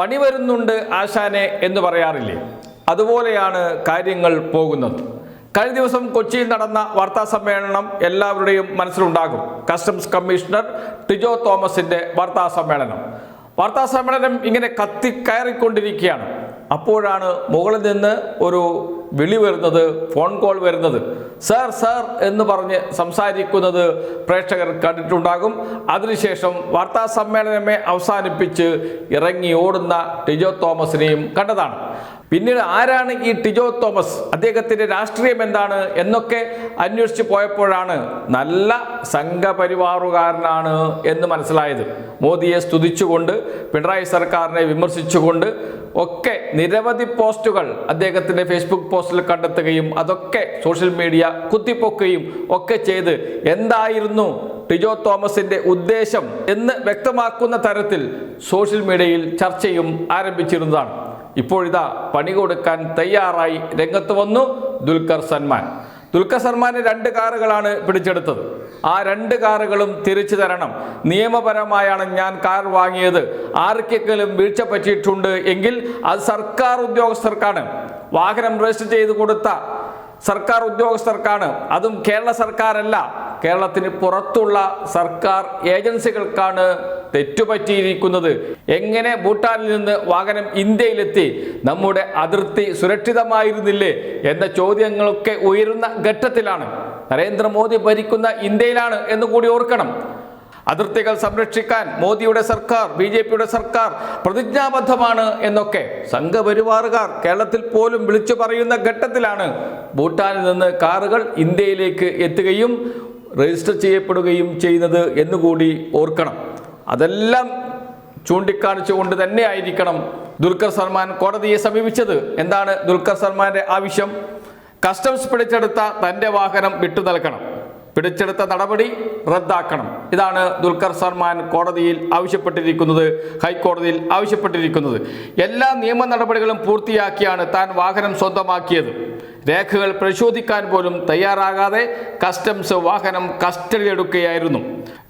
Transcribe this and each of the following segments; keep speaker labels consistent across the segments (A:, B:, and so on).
A: പണി വരുന്നുണ്ട് ആശാനെ എന്ന് പറയാറില്ലേ? അതുപോലെയാണ് കാര്യങ്ങൾ പോകുന്നത്. കഴിഞ്ഞ ദിവസം കൊച്ചിയിൽ നടന്ന വാർത്താ സമ്മേളനം എല്ലാവരുടെയും മനസ്സിലുണ്ടാകും. കസ്റ്റംസ് കമ്മീഷണർ ടിജോ തോമസിന്റെ വാർത്താ സമ്മേളനം. വാർത്താ സമ്മേളനം ഇങ്ങനെ കത്തിക്കയറിക്കൊണ്ടിരിക്കുകയാണ് അപ്പോഴാണ് മുകളിൽ നിന്ന് ഒരു വിളി വരുന്നത് ഫോൺ കോൾ വരുന്നത്. സാർ സാർ എന്ന് പറഞ്ഞ് സംസാരിക്കുന്നത് പ്രേക്ഷകർ കണ്ടിട്ടുണ്ടാകും. അതിനുശേഷം വാർത്താ സമ്മേളനമേ അവസാനിപ്പിച്ച് ഇറങ്ങി ഓടുന്ന ടിജോ തോമസിനെയും കണ്ടതാണ്. പിന്നീട് ആരാണ് ഈ ടിജോ തോമസ്? അദ്ദേഹത്തിന്റെ രാഷ്ട്രീയം എന്താണ് എന്നൊക്കെ അന്വേഷിച്ച് പോയപ്പോഴാണ് നല്ല സംഘപരിവാറുകാരനാണ് എന്ന് മനസ്സിലായത്. മോദിയെ സ്തുതിച്ചുകൊണ്ട് പിണറായി സർക്കാരിനെ വിമർശിച്ചുകൊണ്ട് ഒക്കെ നിരവധി പോസ്റ്റുകൾ അദ്ദേഹത്തിന്റെ ഫേസ്ബുക്ക് പോസ്റ്റിൽ കണ്ടെത്തുകയും അതൊക്കെ സോഷ്യൽ മീഡിയ കുത്തിപ്പൊക്കുകയും ഒക്കെ ചെയ്ത് എന്തായിരുന്നു ടിജോ തോമസിന്റെ ഉദ്ദേശം എന്ന് വ്യക്തമാക്കുന്ന തരത്തിൽ സോഷ്യൽ മീഡിയയിൽ ചർച്ചയും ആരംഭിച്ചിരുന്നതാണ്. ഇപ്പോഴിതാ പണി കൊടുക്കാൻ തയ്യാറായി രംഗത്ത് വന്നു ദുൽഖർ സൽമാൻ. ദുൽഖർ സൽമാന് രണ്ട് കാറുകളാണ് പിടിച്ചെടുത്തത്. ആ രണ്ട് കാറുകളും തിരിച്ചു തരണം. നിയമപരമായാണ് ഞാൻ കാർ വാങ്ങിയത്. ആർക്കെങ്കിലും വീഴ്ച പറ്റിയിട്ടുണ്ട് എങ്കിൽ അത് സർക്കാർ ഉദ്യോഗസ്ഥർക്കാണ്. വാഹനം രജിസ്റ്റർ ചെയ്ത് കൊടുത്ത സർക്കാർ ഉദ്യോഗസ്ഥർക്കാണ്. അതും കേരള സർക്കാരല്ല. കേരളത്തിന് പുറത്തുള്ള സർക്കാർ ഏജൻസികൾക്കാണ് തെറ്റുപറ്റിയിരിക്കുന്നത്. എങ്ങനെ ഭൂട്ടാനിൽ നിന്ന് വാഹനം ഇന്ത്യയിലെത്തി? നമ്മുടെ അതിർത്തി സുരക്ഷിതമായിരുന്നില്ലേ? എന്ന ചോദ്യങ്ങളൊക്കെ ഉയരുന്ന ഘട്ടത്തിലാണ്. നരേന്ദ്രമോദി ഭരിക്കുന്ന ഇന്ത്യയിലാണ് എന്ന് കൂടി ഓർക്കണം. അതിർത്തികൾ സംരക്ഷിക്കാൻ മോദിയുടെ സർക്കാർ ബി ജെ പിയുടെ സർക്കാർ പ്രതിജ്ഞാബദ്ധമാണ് എന്നൊക്കെ സംഘപരിവാറുകാർ കേരളത്തിൽ പോലും വിളിച്ചു പറയുന്ന ഘട്ടത്തിലാണ്. ഭൂട്ടാനിൽ നിന്ന് കാറുകൾ ഇന്ത്യയിലേക്ക് എത്തുകയും രജിസ്റ്റർ ചെയ്യപ്പെടുകയും ചെയ്യുന്നത് എന്നുകൂടി ഓർക്കണം. അതെല്ലാം ചൂണ്ടിക്കാണിച്ചുകൊണ്ട് തന്നെ ആയിരിക്കണം ദുൽഖർ സൽമാൻ കോടതിയെ സമീപിച്ചത്. എന്താണ് ദുൽഖർ സൽമാന്റെ ആവശ്യം? കസ്റ്റംസ് പിടിച്ചെടുത്ത തന്റെ വാഹനം വിട്ടു നൽകണം. പിടിച്ചെടുത്ത നടപടി റദ്ദാക്കണം. ഇതാണ് ദുൽഖർ സൽമാൻ കോടതിയിൽ ആവശ്യപ്പെട്ടിരിക്കുന്നത് ഹൈക്കോടതിയിൽ ആവശ്യപ്പെട്ടിരിക്കുന്നത്. എല്ലാ നിയമ നടപടികളും പൂർത്തിയാക്കിയാണ് താൻ വാഹനം സ്വന്തമാക്കിയത്. രേഖകൾ പരിശോധിക്കാൻ പോലും തയ്യാറാകാതെ കസ്റ്റംസ് വാഹനം കസ്റ്റഡിയിലെടുക്കുകയായിരുന്നു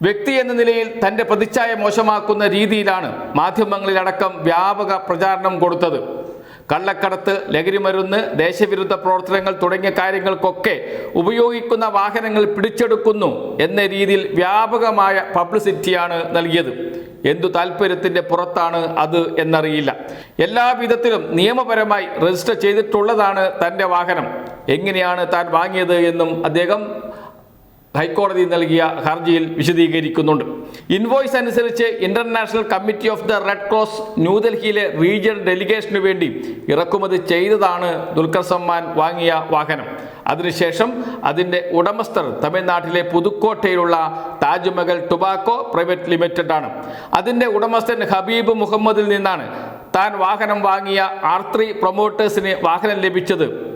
A: വ്യക്തി എന്ന നിലയിൽ തന്റെ പ്രതിച്ഛായ മോശമാക്കുന്ന രീതിയിലാണ് മാധ്യമങ്ങളിലടക്കം വ്യാപക പ്രചാരണം കൊടുത്തത്. കള്ളക്കടത്ത് ലഹരിമരുന്ന് ദേശവിരുദ്ധ പ്രവർത്തനങ്ങൾ തുടങ്ങിയ കാര്യങ്ങൾക്കൊക്കെ ഉപയോഗിക്കുന്ന വാഹനങ്ങൾ പിടിച്ചെടുക്കുന്നു എന്ന രീതിയിൽ വ്യാപകമായ പബ്ലിസിറ്റിയാണ് നൽകിയത്. എന്തു താല്പര്യത്തിന്റെ പുറത്താണ് അത് എന്നറിയില്ല. എല്ലാ വിധത്തിലും നിയമപരമായി രജിസ്റ്റർ ചെയ്തിട്ടുള്ളതാണ് തന്റെ വാഹനം. എങ്ങനെയാണ് താൻ വാങ്ങിയത് എന്നും അദ്ദേഹം ഹൈക്കോടതി നൽകിയ ഹർജിയിൽ വിശദീകരിക്കുന്നുണ്ട്. ഇൻവോയ്സ് അനുസരിച്ച് international committee of the red cross ന്യൂഡൽഹിയിലെ റീജിയണൽ ഡെലിഗേഷന് വേണ്ടി ഇറക്കുമതി ചെയ്തതാണ് ദുൽഖർ സമ്മാൻ വാങ്ങിയ വാഹനം. അതിനുശേഷം അതിന്റെ ഉടമസ്ഥർ തമിഴ്നാട്ടിലെ പുതുക്കോട്ടയിലുള്ള താജ്മഹൽ ടുബാക്കോ പ്രൈവറ്റ് ലിമിറ്റഡ് ആണ്. അതിന്റെ ഉടമസ്ഥൻ ഹബീബ് മുഹമ്മദിൽ നിന്നാണ് താൻ വാഹനം വാങ്ങിയ ആർ ത്രീ പ്രൊമോട്ടേഴ്സിന് വാഹനം ലഭിച്ചത്.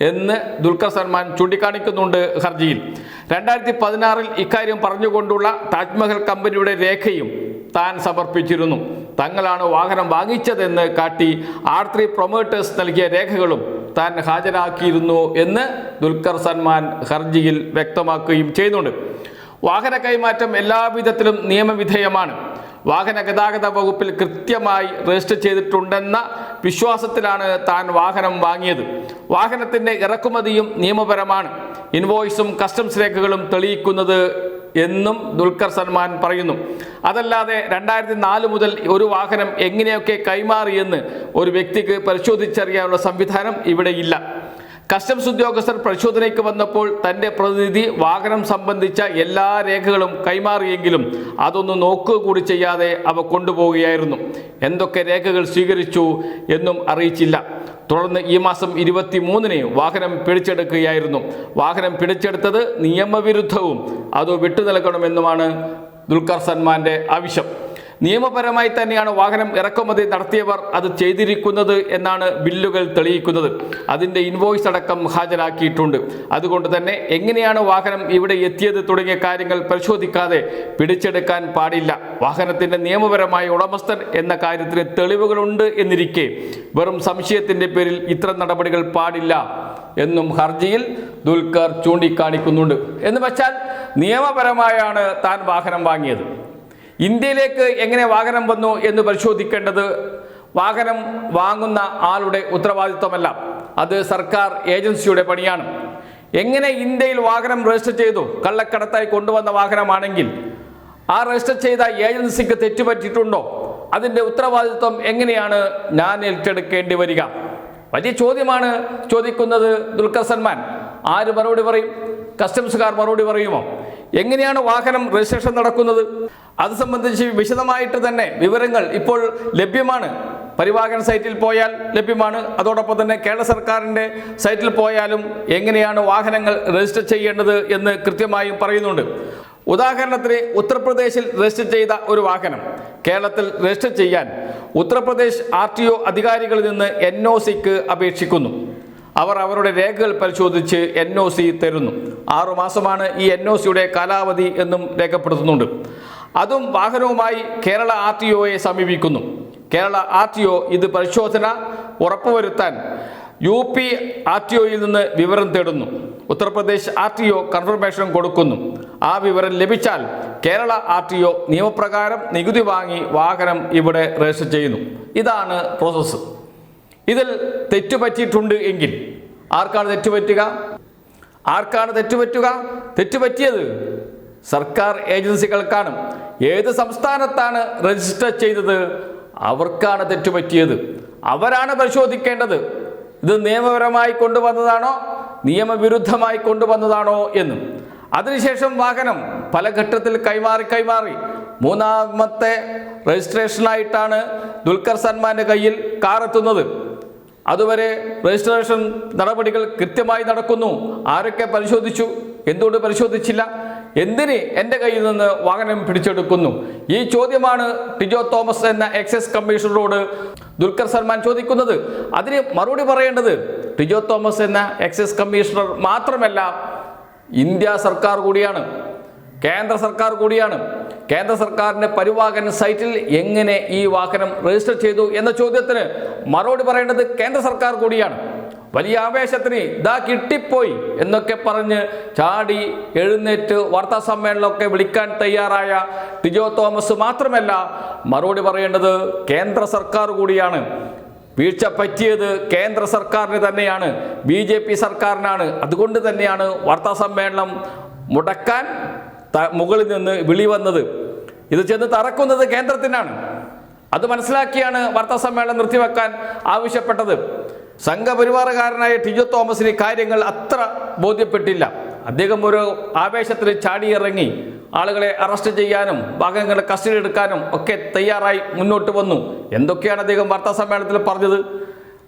A: എന്ന് ദുൽഖർ സൽമാൻ ചൂണ്ടിക്കാണിക്കുന്നുണ്ട് ഹർജിയിൽ. രണ്ടായിരത്തി പതിനാറിൽ ഇക്കാര്യം പറഞ്ഞുകൊണ്ടുള്ള താജ്മഹൽ കമ്പനിയുടെ രേഖയും താൻ സമർപ്പിച്ചിരുന്നു. തങ്ങളാണ് വാഹനം വാങ്ങിച്ചതെന്ന് കാട്ടി ആർ ത്രീ പ്രൊമോട്ടേഴ്സ് നൽകിയ രേഖകളും താൻ ഹാജരാക്കിയിരുന്നു എന്ന് ദുൽഖർ സൽമാൻ ഹർജിയിൽ വ്യക്തമാക്കുകയും ചെയ്യുന്നുണ്ട്. വാഹന കൈമാറ്റം എല്ലാവിധത്തിലും നിയമവിധേയമാണ്. വാഹന ഗതാഗത വകുപ്പിൽ കൃത്യമായി രജിസ്റ്റർ ചെയ്തിട്ടുണ്ടെന്ന വിശ്വാസത്തിലാണ് താൻ വാഹനം വാങ്ങിയത്. വാഹനത്തിന്റെ ഇറക്കുമതിയും നിയമപരമാണ്. ഇൻവോയ്സും കസ്റ്റംസ് രേഖകളും തെളിയിക്കുന്നത് എന്നും ദുൽഖർ സൽമാൻ പറയുന്നു. അതല്ലാതെ രണ്ടായിരത്തി നാല് മുതൽ ഒരു വാഹനം എങ്ങനെയൊക്കെ കൈമാറിയെന്ന് ഒരു വ്യക്തിക്ക് പരിശോധിച്ചറിയാനുള്ള സംവിധാനം ഇവിടെയില്ല കസ്റ്റംസ് ഉദ്യോഗസ്ഥർ പരിശോധനയ്ക്ക് വന്നപ്പോൾ തന്റെ പ്രതിനിധി വാഹനം സംബന്ധിച്ച എല്ലാ രേഖകളും കൈമാറിയെങ്കിലും അതൊന്നും നോക്കുക കൂടി ചെയ്യാതെ അവ കൊണ്ടുപോവുകയായിരുന്നു. എന്തൊക്കെ രേഖകൾ സ്വീകരിച്ചു എന്നും അറിയിച്ചില്ല. തുടർന്ന് ഈ മാസം ഇരുപത്തി മൂന്നിന് വാഹനം പിടിച്ചെടുക്കുകയായിരുന്നു. വാഹനം പിടിച്ചെടുത്തത് നിയമവിരുദ്ധവും അത് വിട്ടു നൽകണമെന്നുമാണ് ദുൽഖർ സൽമാന്റെ ആവശ്യം. നിയമപരമായി തന്നെയാണ് വാഹനം ഇറക്കുമതി നടത്തിയവർ അത് ചെയ്തിരിക്കുന്നത് എന്നാണ് ബില്ലുകൾ തെളിയിക്കുന്നത്. അതിന്റെ ഇൻവോയ്സ് അടക്കം ഹാജരാക്കിയിട്ടുണ്ട്. അതുകൊണ്ട് തന്നെ എങ്ങനെയാണ് വാഹനം ഇവിടെ എത്തിയത് തുടങ്ങിയ കാര്യങ്ങൾ പരിശോധിക്കാതെ പിടിച്ചെടുക്കാൻ പാടില്ല. വാഹനത്തിന്റെ നിയമപരമായ ഉടമസ്ഥൻ എന്ന കാര്യത്തിന് തെളിവുകളുണ്ട് എന്നിരിക്കെ വെറും സംശയത്തിന്റെ പേരിൽ ഇത്തരം നടപടികൾ പാടില്ല എന്നും ഹർജിയിൽ ദുൽഖർ ചൂണ്ടിക്കാണിക്കുന്നുണ്ട്. എന്ന് വെച്ചാൽ നിയമപരമായാണ് താൻ വാഹനം വാങ്ങിയത്. ഇന്ത്യയിലേക്ക് എങ്ങനെ വാഹനം വന്നു എന്ന് പരിശോധിക്കേണ്ടത് വാഹനം വാങ്ങുന്ന ആളുടെ ഉത്തരവാദിത്വമല്ല. അത് സർക്കാർ ഏജൻസിയുടെ പണിയാണ്. എങ്ങനെ ഇന്ത്യയിൽ വാഹനം രജിസ്റ്റർ ചെയ്തു? കള്ളക്കടത്തായി കൊണ്ടുവന്ന വാഹനമാണെങ്കിൽ ആ രജിസ്റ്റർ ചെയ്ത ഏജൻസിക്ക് തെറ്റുപറ്റിയിട്ടുണ്ടോ? അതിന്റെ ഉത്തരവാദിത്വം എങ്ങനെയാണ് ഞാൻ ഏറ്റെടുക്കേണ്ടി വരിക? വലിയ ചോദ്യമാണ് ചോദിക്കുന്നത് ദുൽഖർ സൽമാൻ. ആര് മറുപടി പറയും? കസ്റ്റംസുകാർ മറുപടി പറയുമോ? എങ്ങനെയാണ് വാഹനം രജിസ്ട്രേഷൻ നടക്കുന്നത്? അത് സംബന്ധിച്ച് വിശദമായിട്ട് തന്നെ വിവരങ്ങൾ ഇപ്പോൾ ലഭ്യമാണ്. പരിവാഹൻ സൈറ്റിൽ പോയാൽ ലഭ്യമാണ്. അതോടൊപ്പം തന്നെ കേരള സർക്കാരിന്റെ സൈറ്റിൽ പോയാലും എങ്ങനെയാണ് വാഹനങ്ങൾ രജിസ്റ്റർ ചെയ്യേണ്ടത് എന്ന് കൃത്യമായും പറയുന്നുണ്ട്. ഉദാഹരണത്തിന് ഉത്തർപ്രദേശിൽ രജിസ്റ്റർ ചെയ്ത ഒരു വാഹനം. കേരളത്തിൽ രജിസ്റ്റർ ചെയ്യാൻ ഉത്തർപ്രദേശ് ആർ ടി ഒ അധികാരികളിൽ നിന്ന് എൻ ഒ സിക്ക് അപേക്ഷിക്കുന്നു. അവർ അവരുടെ രേഖകൾ പരിശോധിച്ച് എൻ ഒ സി തരുന്നു. ആറുമാസമാണ് ഈ എൻ ഒ സിയുടെ കാലാവധി എന്നും രേഖപ്പെടുത്തുന്നുണ്ട്. അതും വാഹനവുമായി കേരള ആർ ടി ഒയെ സമീപിക്കുന്നു. കേരള ആർ ടി ഒ ഇത് പരിശോധന ഉറപ്പുവരുത്താൻ യു പി ആർ ടി ഒയിൽ നിന്ന് വിവരം തേടുന്നു. Uttar Pradesh R T O confirmation കൊടുക്കുന്നു. ആ വിവരം ലഭിച്ചാൽ കേരള ആർ ടി ഒ നിയമപ്രകാരം നികുതി വാങ്ങി വാഹനം ഇവിടെ രജിസ്റ്റർ ചെയ്യുന്നു. ഇതാണ് പ്രോസസ്സ് ഇതിൽ തെറ്റുപറ്റിയിട്ടുണ്ട് എങ്കിൽ ആർക്കാണ് തെറ്റുപറ്റുക? ആർക്കാണ് തെറ്റുപറ്റുക? തെറ്റുപറ്റിയത് സർക്കാർ ഏജൻസികൾക്കാണ്. ഏത് സംസ്ഥാനത്താണ് രജിസ്റ്റർ ചെയ്തത്? അവർക്കാണ് തെറ്റുപറ്റിയത്. അവരാണ് പരിശോധിക്കേണ്ടത്. ഇത് നിയമപരമായി കൊണ്ടുവന്നതാണോ? നിയമവിരുദ്ധമായി കൊണ്ടുവന്നതാണോ എന്ന്. അതിനുശേഷം വാഹനം പല ഘട്ടത്തിൽ കൈമാറി കൈമാറി. മൂന്നാമത്തെ രജിസ്ട്രേഷനായിട്ടാണ് ദുൽഖർ സൽമാന്റെ കയ്യിൽ കാർ എത്തുന്നത് അതുവരെ രജിസ്ട്രേഷൻ നടപടികൾ കൃത്യമായി നടക്കുന്നു. ആരൊക്കെ പരിശോധിച്ചു? എന്തുകൊണ്ട് പരിശോധിച്ചില്ല? എന്തിന് എന്റെ കയ്യിൽ നിന്ന് വാഹനം പിടിച്ചെടുക്കുന്നു? ഈ ചോദ്യമാണ് ടിജോ തോമസ് എന്ന എക്സൈസ് കമ്മീഷണറോട് ദുൽഖർ സൽമാൻ ചോദിക്കുന്നത്. അതിന് മറുപടി പറയേണ്ടത് ടിജോ തോമസ് എന്ന എക്സൈസ് കമ്മീഷണർ മാത്രമല്ല ഇന്ത്യ സർക്കാർ കൂടിയാണ് കേന്ദ്ര സർക്കാർ കൂടിയാണ്. കേന്ദ്ര സർക്കാരിന്റെ പരിവാഹൻ സൈറ്റിൽ എങ്ങനെ ഈ വാഹനം രജിസ്റ്റർ ചെയ്തു എന്ന ചോദ്യത്തിന് മറുപടി പറയേണ്ടത് കേന്ദ്ര സർക്കാർ കൂടിയാണ്. വലിയ ആവേശത്തിന് ഇതാ കിട്ടിപ്പോയി എന്നൊക്കെ പറഞ്ഞ് ചാടി എഴുന്നേറ്റ് വാർത്താ സമ്മേളനമൊക്കെ വിളിക്കാൻ തയ്യാറായ ടിജോ തോമസ് മാത്രമല്ല മറുപടി പറയേണ്ടത് കേന്ദ്ര സർക്കാർ കൂടിയാണ്. വീഴ്ച പറ്റിയത് കേന്ദ്ര സർക്കാരിന് തന്നെയാണ് ബി ജെ പി സർക്കാരിനാണ്. അതുകൊണ്ട് തന്നെയാണ് വാർത്താ സമ്മേളനം മുടക്കാൻ മുകളിൽ നിന്ന് വിളി വന്നത്. ഇത് ചെന്ന് തറക്കുന്നത് കേന്ദ്രത്തിനാണ്. അത് മനസ്സിലാക്കിയാണ് വാർത്താ സമ്മേളനം നിർത്തിവെക്കാൻ ആവശ്യപ്പെട്ടത്. സംഘപരിവാറുകാരനായ ടിജോ തോമസിന് കാര്യങ്ങൾ അത്ര ബോധ്യപ്പെട്ടില്ല. അദ്ദേഹം ഒരു ആവേശത്തിന് ചാടിയിറങ്ങി ആളുകളെ അറസ്റ്റ് ചെയ്യാനും ഭാഗങ്ങളെ കസ്റ്റഡി എടുക്കാനും ഒക്കെ തയ്യാറായി മുന്നോട്ട് വന്നു. എന്തൊക്കെയാണ് അദ്ദേഹം വാർത്താ സമ്മേളനത്തിൽ പറഞ്ഞത്?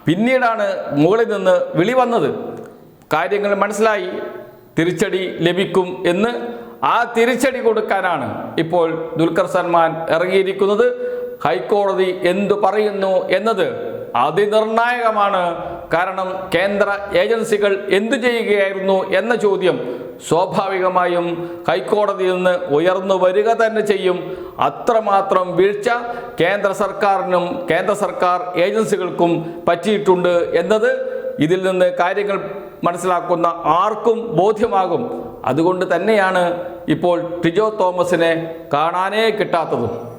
A: പിന്നീടാണ് മുകളിൽ നിന്ന് വിളി വന്നത്. കാര്യങ്ങൾ മനസ്സിലായി. തിരിച്ചടി ലഭിക്കും എന്ന് ആ തിരിച്ചടി കൊടുക്കാനാണ് ഇപ്പോൾ ദുൽഖർ സൽമാൻ ഇറങ്ങിയിരിക്കുന്നത്. ഹൈക്കോടതി എന്തു പറയുന്നു എന്നത് അതിനിർണായകമാണ്. കാരണം കേന്ദ്ര ഏജൻസികൾ എന്തു ചെയ്യുകയായിരുന്നു എന്ന ചോദ്യം സ്വാഭാവികമായും ഹൈക്കോടതിയിൽ നിന്ന് ഉയർന്നു വരിക തന്നെ ചെയ്യും. അത്രമാത്രം വീഴ്ച കേന്ദ്ര സർക്കാരിനും കേന്ദ്ര സർക്കാർ ഏജൻസികൾക്കും പറ്റിയിട്ടുണ്ട് എന്നത് ഇതിൽ നിന്ന് കാര്യങ്ങൾ മനസ്സിലാക്കുന്ന ആർക്കും ബോധ്യമാകും. അതുകൊണ്ട് തന്നെയാണ് ഇപ്പോൾ ടിജോ തോമസിനെ കാണാനേ കിട്ടാത്തതും.